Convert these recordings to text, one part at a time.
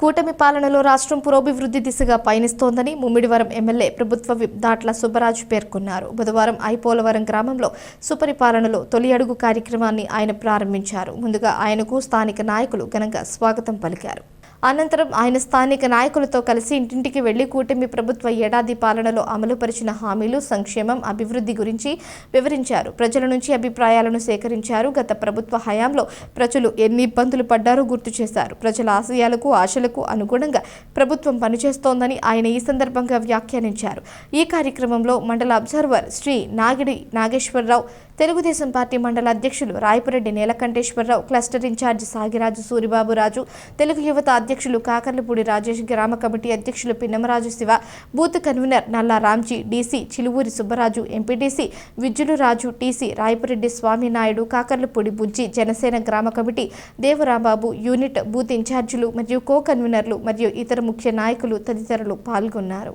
కూటమి పాలనలో రాష్ట్రం పురోభివృద్ధి దిశగా పయనిస్తోందని ముమ్మిడివరం ఎమ్మెల్యే ప్రభుత్వ విప్ దాట్ల సుబ్బరాజు పేర్కొన్నారు. బుధవారం ఐపోలవరం గ్రామంలో సుపరిపాలనలో తొలి అడుగు కార్యక్రమాన్ని ఆయన ప్రారంభించారు. ముందుగా ఆయనకు స్థానిక నాయకులు ఘనంగా స్వాగతం పలికారు. అనంతరం ఆయన స్థానిక నాయకులతో కలిసి ఇంటింటికి వెళ్ళి కూటమి ప్రభుత్వ ఏడాది పాలనలో అమలుపరిచిన హామీలు సంక్షేమం అభివృద్ధి గురించి వివరించారు. ప్రజల నుంచి అభిప్రాయాలను సేకరించారు. గత ప్రభుత్వ హయాంలో ప్రజలు ఎన్ని ఇబ్బందులు పడ్డారో గుర్తు చేశారు. ప్రజల ఆశయాలకు ఆశలకు అనుగుణంగా ప్రభుత్వం పనిచేస్తోందని ఆయన ఈ సందర్భంగా వ్యాఖ్యానించారు. ఈ కార్యక్రమంలో మండల అబ్జర్వర్ శ్రీ నాగిడి నాగేశ్వరరావు తెలుగుదేశం పార్టీ మండల అధ్యక్షులు రాయపురెడ్డి నీలకంఠేశ్వరరావు క్లస్టర్ ఇన్ఛార్జి సాగిరాజు సూరిబాబు రాజు తెలుగు యువత అధ్యక్షులు కాకర్లపూడి రాజేష్ గ్రామ కమిటీ అధ్యక్షులు Pinnamaraju Siva booth convener Nalla Ramji DC Chiluvuri Subbaraju MPTC Vijjulu Raju TC Rayapureddy Swaminaidu Kakarlapudi Bujji Janasena గ్రామ కమిటీ దేవరాంబాబు యూనిట్ బూత్ ఇన్ఛార్జీలు మరియు కో కన్వీనర్లు మరియు ఇతర ముఖ్య నాయకులు తదితరులు పాల్గొన్నారు.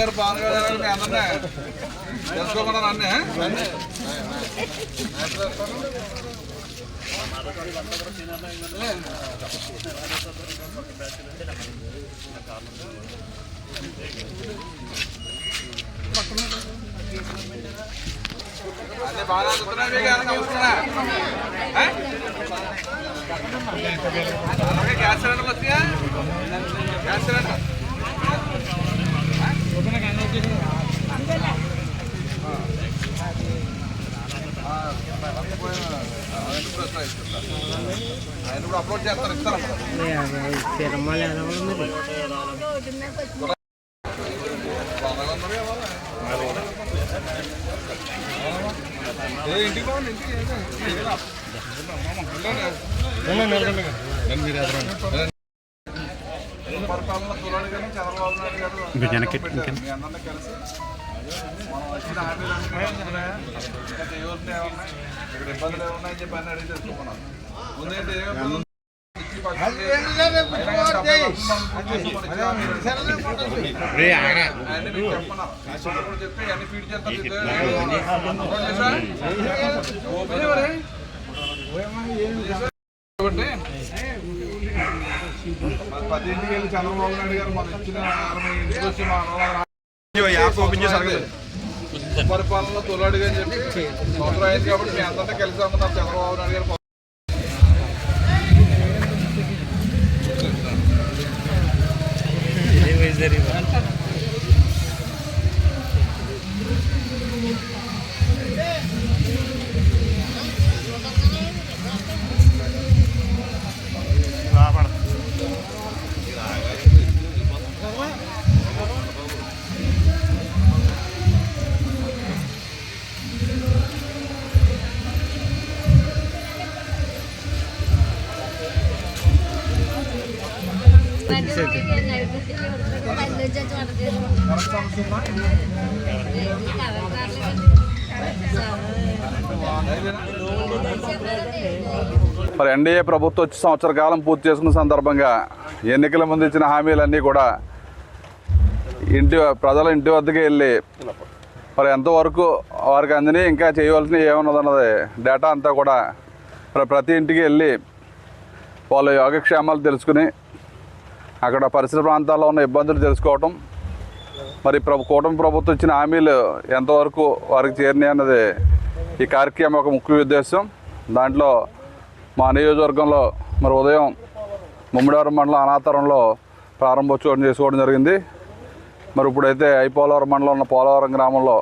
గారు పవన్ గారు మీ అందరినీ తెలుసుకోకుండా అన్నీ అదే బాగా అందుతున్నాయి మీకు ఏమైనా అవసరమా? ఆ? అలాగే గ్యాస్ సిలిండర్లు వస్తాయా గ్యాస్ సిలిండర్ ఆయన కూడా అప్లోడ్ చేస్తారు ఇస్తారు తిరుమల ఎలా ఉంది ఏ ఇంటికి బాగుంది ఇంటికి పరిపాలన చూడాలి కానీ చంద్రబాబు నాయుడు గారు పెట్టారు. మీ అందరినీ కలిసి మనం వచ్చిన హామీలన్నీ ఉన్నాయా? ఇంకా చేయవలసినవి ఏమున్నాయి? ఇక్కడ ఇబ్బందులు ఏమున్నాయని చెప్పి అన్ని అడిగి తెలుసుకున్నాను ముందైతే ఏ అన్ని చెప్తే ఫీడ్ చేస్తారు వెళ్ళి చంద్రబాబు నాయుడు గారు మనం ఇచ్చిన అరవై ఇంటికి వచ్చి మా పరిపాలనలో తొలడుగా అని చెప్పి సంవత్సరం అయింది కాబట్టి మీ అందరినీ కలిసి చంద్రబాబు నాయుడు గారు dari Thank you. మరి ఎన్డీఏ ప్రభుత్వం వచ్చి సంవత్సర కాలం పూర్తి చేసుకున్న సందర్భంగా ఎన్నికల ముందు ఇచ్చిన హామీలన్నీ కూడా ఇంటి ప్రజల ఇంటి వద్దకు వెళ్ళి మరి ఎంతవరకు వారికి అందిని ఇంకా చేయవలసినవి ఏమన్నదన్నది డేటా అంతా కూడా ప్రతి ఇంటికి వెళ్ళి వాళ్ళ యోగక్షేమాలు తెలుసుకుని అక్కడ పరిసర ప్రాంతాల్లో ఉన్న ఇబ్బందులు తెలుసుకోవటం. మరి ప్రభు కూటమి ప్రభుత్వం ఇచ్చిన హామీలు ఎంతవరకు వారికి చేరినాయి అన్నది ఈ కార్యక్రమం ఒక ముఖ్య ఉద్దేశం. దాంట్లో మా నియోజకవర్గంలో మరి ఉదయం ముమ్మిడివరం మండలం అనాతరంలో ప్రారంభోత్సవం చేసుకోవడం జరిగింది. మరి ఇప్పుడైతే ఐపోలవరం మండలం ఉన్న పోలవరం గ్రామంలో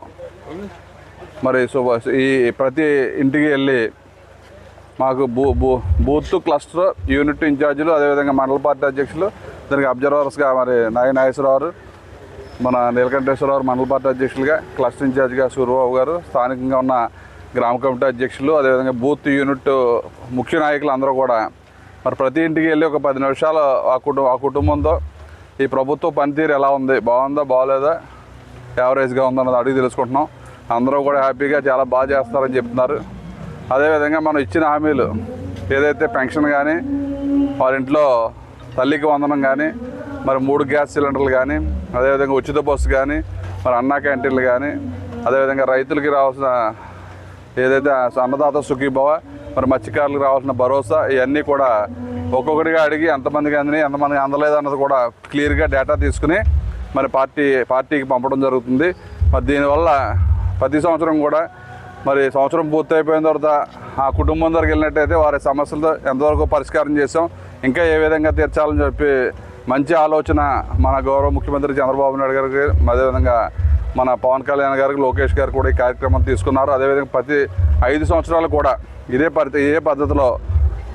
మరి ఈ ప్రతి ఇంటికి వెళ్ళి మాకు బూ బూ బూత్ క్లస్టర్ యూనిట్ ఇన్ఛార్జీలు అదేవిధంగా మండల పార్టీ అధ్యక్షులు దానికి అబ్జర్వర్స్గా మరి నాయ నాగేశ్వరరావు మన నీలకంఠేశ్వరరావు మండల పార్టీ అధ్యక్షులుగా క్లస్టర్ ఇన్ఛార్జ్గా సూర్యబాబు గారు స్థానికంగా ఉన్న గ్రామ కమిటీ అధ్యక్షులు అదేవిధంగా బూత్ యూనిట్ ముఖ్య నాయకులు అందరూ కూడా. మరి ప్రతి ఇంటికి వెళ్ళి ఒక పది నిమిషాలు ఆ కుటుంబం ఆ కుటుంబంతో ఈ ప్రభుత్వ పనితీరు ఎలా ఉంది బాగుందా బాగోలేదా యావరేజ్గా ఉందన్నది అడిగి తెలుసుకుంటున్నాం. అందరూ కూడా హ్యాపీగా చాలా బాగా చేస్తారని చెప్తున్నారు. అదేవిధంగా మనం ఇచ్చిన హామీలు ఏదైతే పెన్షన్ కానీ వారింట్లో తల్లికి వందనం కానీ మరి మూడు గ్యాస్ సిలిండర్లు కానీ అదేవిధంగా ఉచిత బస్సు కానీ మరి అన్నా క్యాంటీన్లు కానీ అదేవిధంగా రైతులకి రావాల్సిన ఏదైతే అన్నదాత సుఖీభవ మరి మత్స్యకారులకు రావాల్సిన భరోసా ఇవన్నీ కూడా ఒక్కొక్కటిగా అడిగి ఎంతమందికి అందినాయి ఎంతమందికి అందలేదు అన్నది కూడా క్లియర్గా డేటా తీసుకుని మరి పార్టీ పార్టీకి పంపడం జరుగుతుంది. మరి దీనివల్ల ప్రతి సంవత్సరం కూడా మరి సంవత్సరం పూర్తయిపోయిన తర్వాత ఆ కుటుంబం దగ్గరికి వెళ్ళినట్టయితే వారి సమస్యలతో ఎంతవరకు పరిష్కారం చేసాం ఇంకా ఏ విధంగా తీర్చాలని చెప్పి మంచి ఆలోచన మన గౌరవ ముఖ్యమంత్రి చంద్రబాబు నాయుడు గారికి అదేవిధంగా మన పవన్ కళ్యాణ్ గారికి లోకేష్ గారు కూడా ఈ కార్యక్రమం తీసుకున్నారు. అదేవిధంగా ప్రతి ఐదు సంవత్సరాలు కూడా ఇదే పరి ఇదే పద్ధతిలో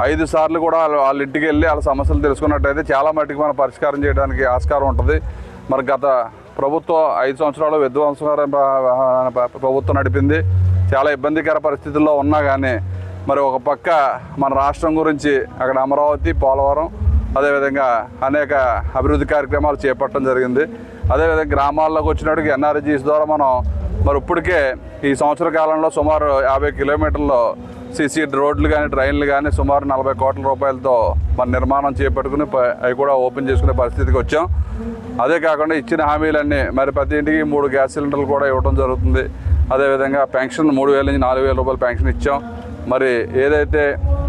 ఐదు సార్లు కూడా వాళ్ళ ఇంటికి వెళ్ళి వాళ్ళ సమస్యలు తెలుసుకున్నట్టయితే చాలా మట్టుకు మనం పరిష్కారం చేయడానికి ఆస్కారం ఉంటుంది. మరి గత ప్రభుత్వం ఐదు సంవత్సరాలు విధ్వంసకర ప్రభుత్వం నడిపింది. చాలా ఇబ్బందికర పరిస్థితుల్లో ఉన్నా కానీ మరి ఒక పక్క మన రాష్ట్రం గురించి అక్కడ అమరావతి పోలవరం అదేవిధంగా అనేక అభివృద్ధి కార్యక్రమాలు చేపట్టడం జరిగింది. అదేవిధంగా గ్రామాల్లోకి వచ్చినట్టుగా ఎన్ఆర్జీస్ ద్వారా మనం మరి ఇప్పటికే ఈ సంవత్సర కాలంలో సుమారు యాభై కిలోమీటర్లు సిసి రోడ్లు కానీ ట్రైన్లు కానీ సుమారు నలభై కోట్ల రూపాయలతో మన నిర్మాణం చేపట్టుకుని అవి కూడా ఓపెన్ చేసుకునే పరిస్థితికి వచ్చాం. అదే కాకుండా ఇచ్చిన హామీలన్నీ మరి ప్రతి ఇంటికి మూడు గ్యాస్ సిలిండర్లు కూడా ఇవ్వడం జరుగుతుంది. అదేవిధంగా పెన్షన్ మూడు వేల నుంచి నాలుగు వేల రూపాయలు పెన్షన్ ఇచ్చాం. మరి ఏదైతే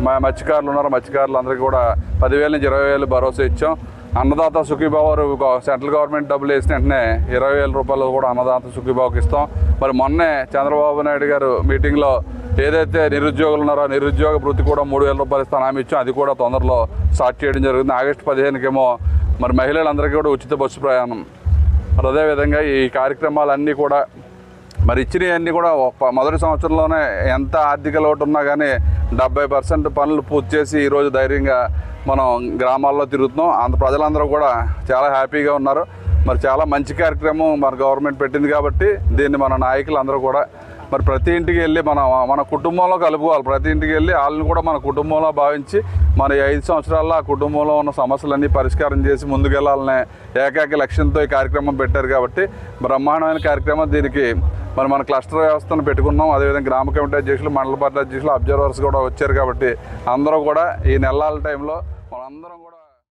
మా మత్స్యకారులు ఉన్నారో మత్స్యకారులు అందరికీ కూడా పదివేల నుంచి ఇరవై వేలు భరోసా ఇచ్చాం. అన్నదాత సుఖీబాబు సెంట్రల్ గవర్నమెంట్ డబ్బులు వేసిన వెంటనే ఇరవై వేల రూపాయలు కూడా అన్నదాత సుఖీబాబుకి ఇస్తాం. మరి మొన్నే చంద్రబాబు నాయుడు గారు మీటింగ్లో ఏదైతే నిరుద్యోగులు ఉన్నారో నిరుద్యోగ వృత్తి కూడా మూడు వేల రూపాయలు ఇస్తాను హామీ ఇచ్చాం. అది కూడా తొందరలో స్టార్ట్ చేయడం జరిగింది. ఆగస్టు పదిహేనుకేమో మరి మహిళలందరికీ కూడా ఉచిత బస్సు ప్రయాణం. మరి అదేవిధంగా ఈ కార్యక్రమాలన్నీ కూడా మరి ఇచ్చినవన్నీ కూడా మొదటి సంవత్సరంలోనే ఎంత ఆర్థిక లోటు ఉన్నా కానీ డెబ్బై పర్సెంట్ పనులు పూర్తి చేసి ఈరోజు ధైర్యంగా మనం గ్రామాల్లో తిరుగుతున్నాం. అంత ప్రజలందరూ కూడా చాలా హ్యాపీగా ఉన్నారు. మరి చాలా మంచి కార్యక్రమం మన గవర్నమెంట్ పెట్టింది కాబట్టి దీన్ని మన నాయకులు అందరూ కూడా మరి ప్రతి ఇంటికి వెళ్ళి మన మన కుటుంబంలో కలుపుకోవాలి. ప్రతి ఇంటికి వెళ్ళి వాళ్ళని కూడా మన కుటుంబంలో భావించి మన ఐదు సంవత్సరాల్లో ఆ కుటుంబంలో ఉన్న సమస్యలన్నీ పరిష్కారం చేసి ముందుకెళ్ళాలనే ఏకైక లక్ష్యంతో ఈ కార్యక్రమం పెట్టారు కాబట్టి బ్రహ్మాండమైన కార్యక్రమం దీనికి మరి మన క్లస్టర్ వ్యవస్థను పెట్టుకున్నాం. అదేవిధంగా గ్రామ కమిటీ అధ్యక్షులు మండల పార్టీ అధ్యక్షులు అబ్జర్వర్స్ కూడా వచ్చారు కాబట్టి అందరూ కూడా ఈ నెలల టైంలో మనందరం కూడా